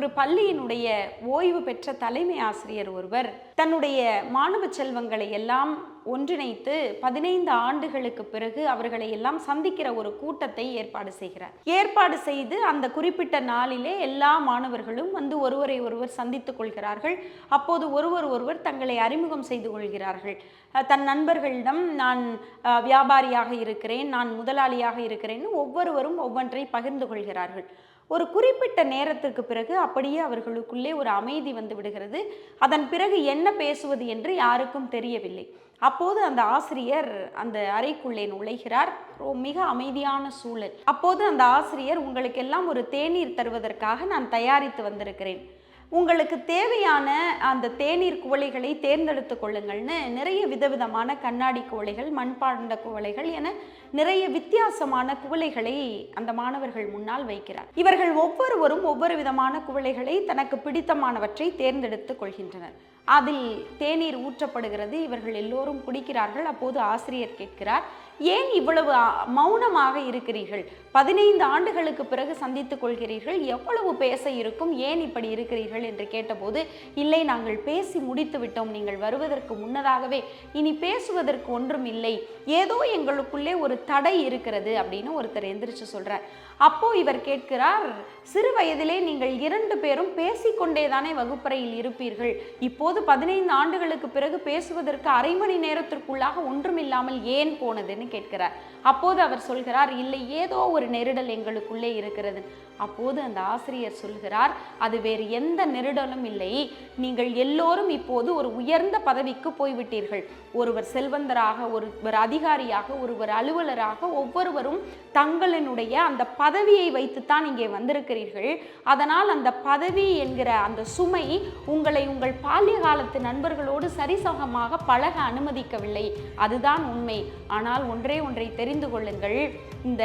ஒரு பள்ளியினுடைய ஓய்வு பெற்ற தலைமை ஆசிரியர் ஒருவர் தன்னுடைய மாணவ செல்வங்களை எல்லாம் ஒன்றிணைத்து பதினைந்து ஆண்டுகளுக்கு பிறகு அவர்களை எல்லாம் சந்திக்கிற ஒரு கூட்டத்தை ஏற்பாடு செய்கிறார். ஏற்பாடு செய்து அந்த குறிப்பிட்ட நாளிலே எல்லா மாணவர்களும் வந்து ஒருவரை ஒருவர் சந்தித்துக் கொள்கிறார்கள். அப்போது ஒருவர் ஒருவர் தங்களை அறிமுகம் செய்து கொள்கிறார்கள். தன் நண்பர்களிடம் நான் வியாபாரியாக இருக்கிறேன் நான் முதலாளியாக இருக்கிறேன் ஒவ்வொருவரும் ஒவ்வொன்றை பகிர்ந்து கொள்கிறார்கள். ஒரு குறிப்பிட்ட நேரத்திற்கு பிறகு அப்படியே அவர்களுக்குள்ளே ஒரு அமைதி வந்து விடுகிறது. அதன் பிறகு என்ன பேசுவது என்று யாருக்கும் தெரியவில்லை. அப்போது அந்த ஆசிரியர் அந்த அறைக்குள்ளே நுழைகிறார். மிக அமைதியான சூழல். அப்போது அந்த ஆசிரியர் உங்களுக்கெல்லாம் ஒரு தேநீர் தருவதற்காக நான் தயாரித்து வந்திருக்கிறேன். உங்களுக்கு தேவையான அந்த தேநீர் குவளைகளை தேர்ந்தெடுத்து கொள்ளுங்கள்னு நிறைய விதவிதமான கண்ணாடி குவளைகள் மண்பாண்ட குவளைகள் என நிறைய வித்தியாசமான குவளைகளை அந்த மாணவர்கள் முன்னால் வைக்கிறார். இவர்கள் ஒவ்வொருவரும் ஒவ்வொரு விதமான குவளைகளை தனக்கு பிடித்தமானவற்றை தேர்ந்தெடுத்து கொள்கின்றனர். அதில் தேநீர் ஊற்றப்படுகிறது. இவர்கள் எல்லோரும் குடிக்கிறார்கள். அப்போது ஆசிரியர் கேட்கிறார் ஏன் இவ்வளவு மௌனமாக இருக்கிறீர்கள்? பதினைந்து ஆண்டுகளுக்கு பிறகு சந்தித்துக் கொள்கிறீர்கள். எவ்வளவு பேச இருக்கும்? ஏன் இப்படி இருக்கிறீர்கள்? என்று கேட்டபோது இல்லை நாங்கள் பேசி முடித்து விட்டோம். நீங்கள் வருவதற்கு முன்னதாகவே இனி பேசுவதற்கு ஒன்றும் இல்லை. ஏதோ எங்களுக்குள்ளே ஒரு தடை இருக்கிறது அப்படின்னு ஒருத்தர் எந்திரிச்சு சொல்றார். அப்போ இவர் கேட்கிறார் சிறு வயதிலே நீங்கள் இரண்டு பேரும் பேசிக்கொண்டே தானே வகுப்பறையில் இருப்பீர்கள். போது பதினைந்து ஆண்டுகளுக்கு பிறகு பேசுவதற்கு அரை மணி நேரத்திற்குள்ளாக ஒன்றுமில்லாமல் ஏன் போனதுன்னு கேட்கிறார். அப்போது அவர் சொல்கிறார் இல்லை ஏதோ ஒரு நெருடல் எங்களுக்குள்ளே இருக்கிறது. அப்போது அந்த ஆசிரியர் சொல்கிறார் அது வேறு எந்த நெருடலும் இல்லை. நீங்கள் எல்லோரும் இப்போது ஒரு உயர்ந்த பதவிக்கு போய்விட்டீர்கள். ஒருவர் செல்வந்தராக ஒருவர் அதிகாரியாக ஒருவர் அலுவலராக ஒவ்வொருவரும் தங்களினுடைய அந்த பதவியை வைத்துத்தான் இங்கே வந்திருக்கிறீர்கள். அதனால் அந்த பதவி என்கிற அந்த சுமை உங்களை உங்கள் பாலியல் காலத்து நண்பர்களோடு சரிசமமாக பழக அனுமதிக்கவில்லை. அதுதான் உண்மை. ஆனால் ஒன்றே ஒன்றை தெரிந்து கொள்ளுங்கள். இந்த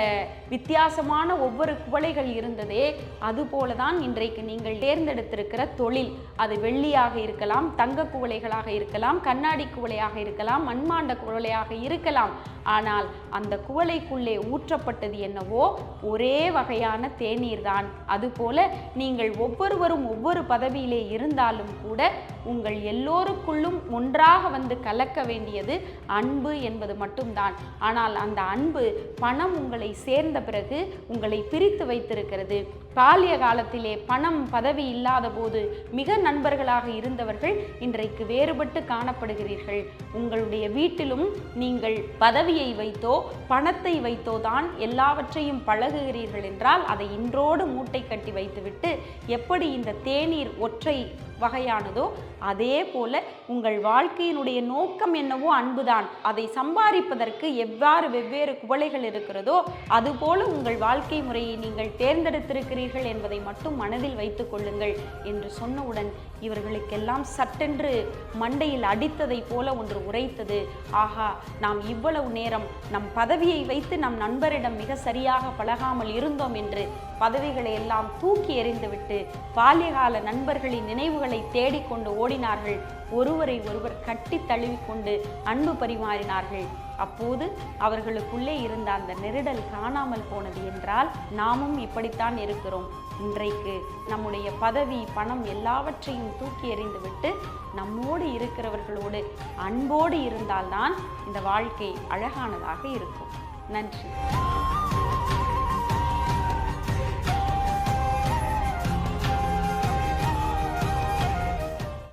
வித்தியாசமான ஒவ்வொரு குவளைகள் இருந்ததே அதுபோல தான் இன்றைக்கு நீங்கள் தேர்ந்தெடுத்திருக்கிற தொழில். அது வெள்ளியாக இருக்கலாம் தங்க குவளைகளாக இருக்கலாம் கண்ணாடி குவளையாக இருக்கலாம் மண்மாண்ட குவளையாக இருக்கலாம். ஆனால் அந்த குவளைக்குள்ளே ஊற்றப்பட்டது என்னவோ ஒரே வகையான தேநீர் தான் அதுபோல நீங்கள் ஒவ்வொருவரும் ஒவ்வொரு பதவியிலே இருந்தாலும் கூட உங்கள் எல்லோருக்குள்ளும் ஒன்றாக வந்து கலக்க வேண்டியது அன்பு என்பது மட்டும்தான். ஆனால் அந்த அன்பு பணம் உங்களை சேர்ந்த பிறகு உங்களை பிரித்து வைத்திருக்கிறது. பாலிய காலத்திலே பணம் பதவி இல்லாத போது மிக நண்பர்களாக இருந்தவர்கள் இன்றைக்கு வேறுபட்டு காணப்படுகிறீர்கள். உங்களுடைய வீட்டிலும் நீங்கள் பதவியை வைத்தோ பணத்தை வைத்தோ தான் எல்லாவற்றையும் பழகுகிறீர்கள் என்றால் அதை இன்றோடு மூட்டை கட்டி வைத்துவிட்டு எப்படி இந்த தேநீர் ஒற்றை வகையானதோ அதே போல உங்கள் வாழ்க்கையினுடைய நோக்கம் என்னவோ அன்புதான். அதை சம்பாதிப்பதற்கு எவ்வாறு வெவ்வேறு குவளைகள் இருக்கிறதோ அதுபோல உங்கள் வாழ்க்கை முறையை நீங்கள் தேர்ந்தெடுத்திருக்கிறீர்கள் என்பதை மட்டும் மனதில் வைத்துக் கொள்ளுங்கள் என்று சொன்னவுடன் இவர்களுக்கெல்லாம் சட்டென்று மண்டையில் அடித்ததை போல ஒன்று உரைத்தது. ஆஹா நாம் இவ்வளவு நேரம் நம் பதவியை வைத்து நம் நண்பரிடம் மிக சரியாக பழகாமல் இருந்தோம் என்று பதவிகளை எல்லாம் தூக்கி எறிந்துவிட்டு பால்யகால நண்பர்களின் நினைவுகளை தேடிக்கொண்டு ஓடினார்கள். ஒருவரை ஒருவர் கட்டி தழுவிக்கொண்டு அன்பு பரிமாறினார்கள். அப்போது அவர்களுக்குள்ளே இருந்த அந்த நெருடல் காணாமல் போனது என்றால் நாமும் இப்படித்தான் இருக்கிறோம். இன்றைக்கு நம்முடைய பதவி பணம் எல்லாவற்றையும் தூக்கி எறிந்துவிட்டு நம்மோடு இருக்கிறவர்களோடு அன்போடு இருந்தால்தான் இந்த வாழ்க்கை அழகானதாக இருக்கும். நன்றி.